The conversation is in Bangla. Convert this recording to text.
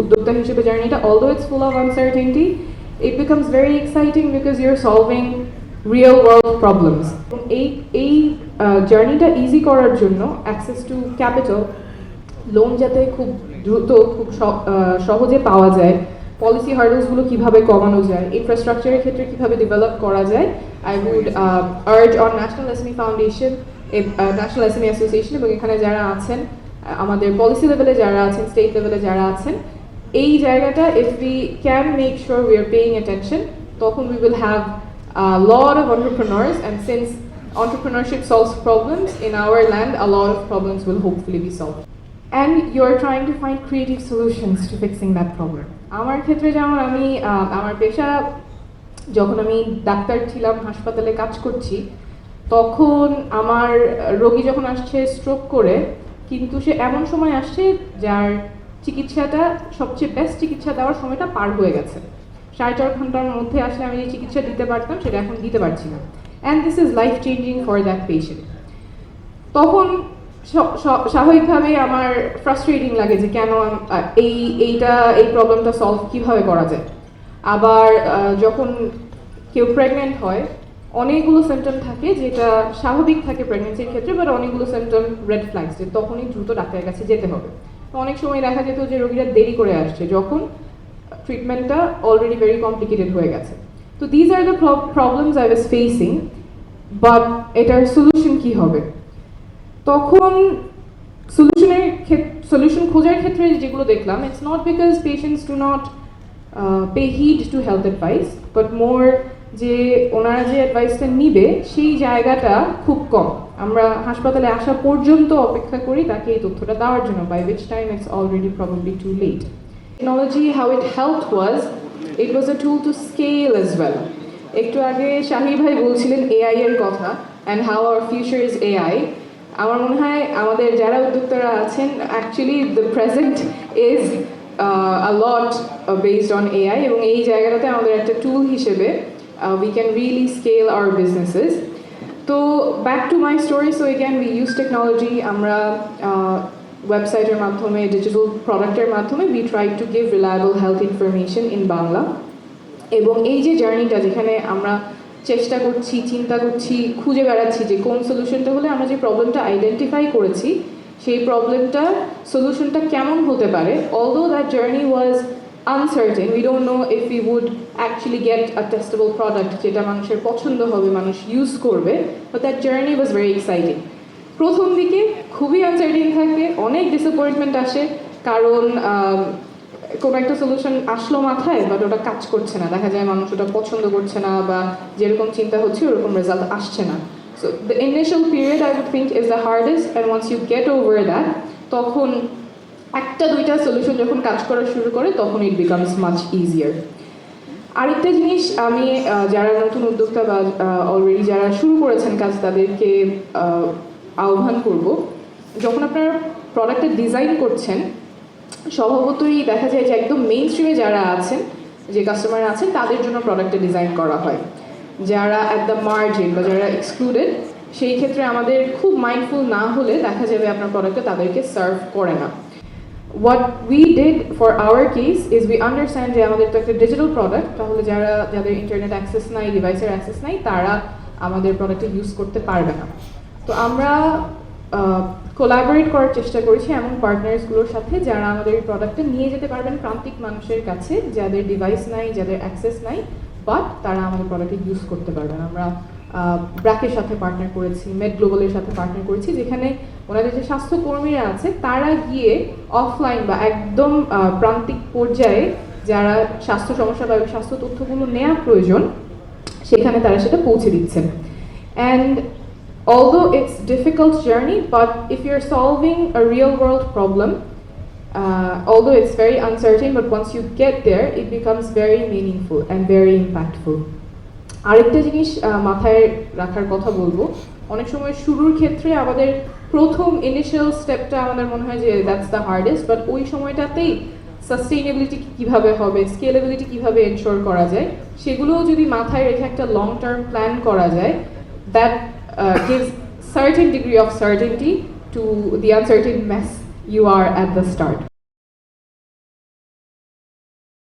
উদ্যোক্তা হিসেবে জার্নিটা although it's full of uncertainty it becomes very exciting because you are solving real world problems এই এই জার্নিটা ইজি করার জন্য অ্যাক্সেস টু ক্যাপিটাল লোন যাতে খুব দ্রুত, খুব সহজে পাওয়া যায় পলিসি হার্ডলসগুলো কীভাবে কমানো যায় ইনফ্রাস্ট্রাকচারের ক্ষেত্রে কীভাবে ডেভেলপ করা যায় I would urge on national SME foundation national SME association এবং এখানে যারা আছেন আমাদের পলিসি লেভেলে যারা আছেন স্টেট লেভেলে যারা আছেন, এই জায়গাটা if we can make sure we are paying attention তখন we will have lot of entrepreneurs and since entrepreneurship solves problems in our land a lot of problems will hopefully be solve and you are trying to find creative solutions to fixing that problem আমার ক্ষেত্রে যেমন আমি আমার পেশা, যখন আমি ডাক্তার ছিলাম, হাসপাতালে কাজ করছি, তখন আমার রোগী যখন আসছে স্ট্রোক করে কিন্তু সে এমন সময় আসছে যার চিকিৎসাটা, সবচেয়ে বেস্ট চিকিৎসা দেওয়ার সময়টা পার হয়ে গেছে। সাড়ে চার ঘণ্টার মধ্যে আসলে আমি যে চিকিৎসা দিতে পারতাম, সেটা এখন দিতে পারছি না। And this is life changing for that patient তখন স্বাভাবিকভাবেই আমার ফ্রাস্ট্রেটিং লাগে যে কেন এই, এইটা, এই প্রবলেমটা সলভ কীভাবে করা যায়? আবার যখন কেউ প্রেগনেন্ট হয় অনেকগুলো সিমটম থাকে যেটা স্বাভাবিক থাকে প্রেগনেন্সির ক্ষেত্রে বাট অনেকগুলো সিমটম রেড ফ্ল্যাগস যে তখনই দ্রুত ডাক্তারের কাছে যেতে হবে। তো অনেক সময় দেখা যেত যে রোগীরা দেরি করে আসছে যখন ট্রিটমেন্টটা অলরেডি ভেরি কমপ্লিকেটেড হয়ে গেছে। তো these are the problems I was facing but এটার সলিউশন কি হবে? তখন সলিউশনের সলিউশন খোঁজার ক্ষেত্রে যেগুলো দেখলাম it's not because patients do not pay heed to health advice but more যে ওনারা যে অ্যাডভাইসটা নিবে, সেই জায়গাটা খুব কম। আমরা হাসপাতালে আসা পর্যন্ত অপেক্ষা করি তাকে এই তথ্যটা দেওয়ার জন্য by which time it's already probably too late technology how it help was it was a tool to scale as well একটু আগে শাহির ভাই বলছিলেন এআই এর কথা and how our future is AI আমার মনে হয় আমাদের যারা উদ্যোক্তারা আছেন actually the present is a lot based on AI এবং এই জায়গাটাতে আমাদের একটা টুল হিসেবে we can really scale our businesses তো back to my story so again we use technology আমরা ওয়েবসাইটের মাধ্যমে ডিজিটাল প্রোডাক্টের মাধ্যমে we try to give reliable health information in Bangla এবং এই যে জার্নিটা যেখানে আমরা চেষ্টা করছি, চিন্তা করছি, খুঁজে বেড়াচ্ছি যে কোন সলিউশনটা হলে আমরা যে প্রবলেমটা আইডেন্টিফাই করেছি, সেই প্রবলেমটার সলিউশনটা কেমন হতে পারে? Although that journey was uncertain we don't know if you would actually get a testable product যেটা মানুষের পছন্দ হবে মানুষ ইউজ করবে but that journey was very exciting প্রথম দিকে খুবই আনসার্টেন থাকে অনেক ডিসঅ্যাপয়েন্টমেন্ট আসে কারণ আম, কোনো একটা সলিউশন আসলো মাথায় বাট ওটা কাজ করছে না। দেখা যায় মানুষ ওটা পছন্দ করছে না বা যেরকম চিন্তা হচ্ছে ওরকম রেজাল্ট আসছে না। So the initial period I would think is the hardest and once you get over that তখন একটা দুইটা সলিউশন যখন কাজ করা শুরু করে, তখন ইট বিকামস মাচ ইজিয়ার আরেকটা জিনিস আমি যারা নতুন উদ্যোক্তা বা অলরেডি যারা শুরু করেছেন কাজ, তাদেরকে আহ্বান করব, যখন আপনারা প্রোডাক্টের ডিজাইন করছেন, স্বভাবতই দেখা যায় যে একদম মেইন স্ট্রিমে যারা আছেন, যে কাস্টমার আছেন, তাদের জন্য প্রোডাক্টটা ডিজাইন করা হয়। যারা অ্যাট দ্য মার্জিন বা যারা এক্সক্লুডেড সেই ক্ষেত্রে আমাদের খুব মাইন্ডফুল না হলে দেখা যাবে আপনার প্রোডাক্টটা তাদেরকে সার্ভ করে না। What we did for our case is we understand যে আমাদের তো একটা ডিজিটাল প্রোডাক্ট তাহলে যারা, যাদের ইন্টারনেট অ্যাক্সেস নাই ডিভাইসের অ্যাক্সেস নাই, তারা আমাদের প্রোডাক্টটা ইউজ করতে পারবে না। তো আমরা কোলাবোরেট করার চেষ্টা করেছি এমন পার্টনার্সগুলোর সাথে যারা আমাদের এই প্রোডাক্টটা নিয়ে যেতে পারবেন প্রান্তিক মানুষের কাছে, যাদের ডিভাইস নাই, যাদের অ্যাক্সেস নাই বাট তারা আমাদের প্রোডাক্টে ইউজ করতে পারবেন আমরা ব্র্যাকের সাথে পার্টনার করেছি মেড গ্লোবালের সাথে পার্টনার করেছি, যেখানে ওনাদের যে স্বাস্থ্যকর্মীরা আছে, তারা গিয়ে অফলাইন বা একদম প্রান্তিক পর্যায়ে যারা স্বাস্থ্য সমস্যা বা স্বাস্থ্য তথ্যগুলো নেওয়া প্রয়োজন, সেখানে তারা সেটা পৌঁছে দিচ্ছেন। And although it's difficult journey but if you are solving a real world problem although it's very uncertain but once you get there it becomes very meaningful and very impactful আরেকটা জিনিস মাথায় রাখার কথা বলব। অনেক সময় শুরুর ক্ষেত্রে আমাদের প্রথম ইনিশিয়াল স্টেপটা আমাদের মনে হয় যে দ্যাটস দ্য হার্ডেস্ট বাট ওই সময়টাতেই সাস্টেইনেবিলিটি কীভাবে হবে স্কেলেবিলিটি কীভাবে এনশোর করা যায়, সেগুলোও যদি মাথায় রেখে একটা লং টার্ম প্ল্যান করা যায় that gives certain degree of certainty to the uncertain mess you are at the start.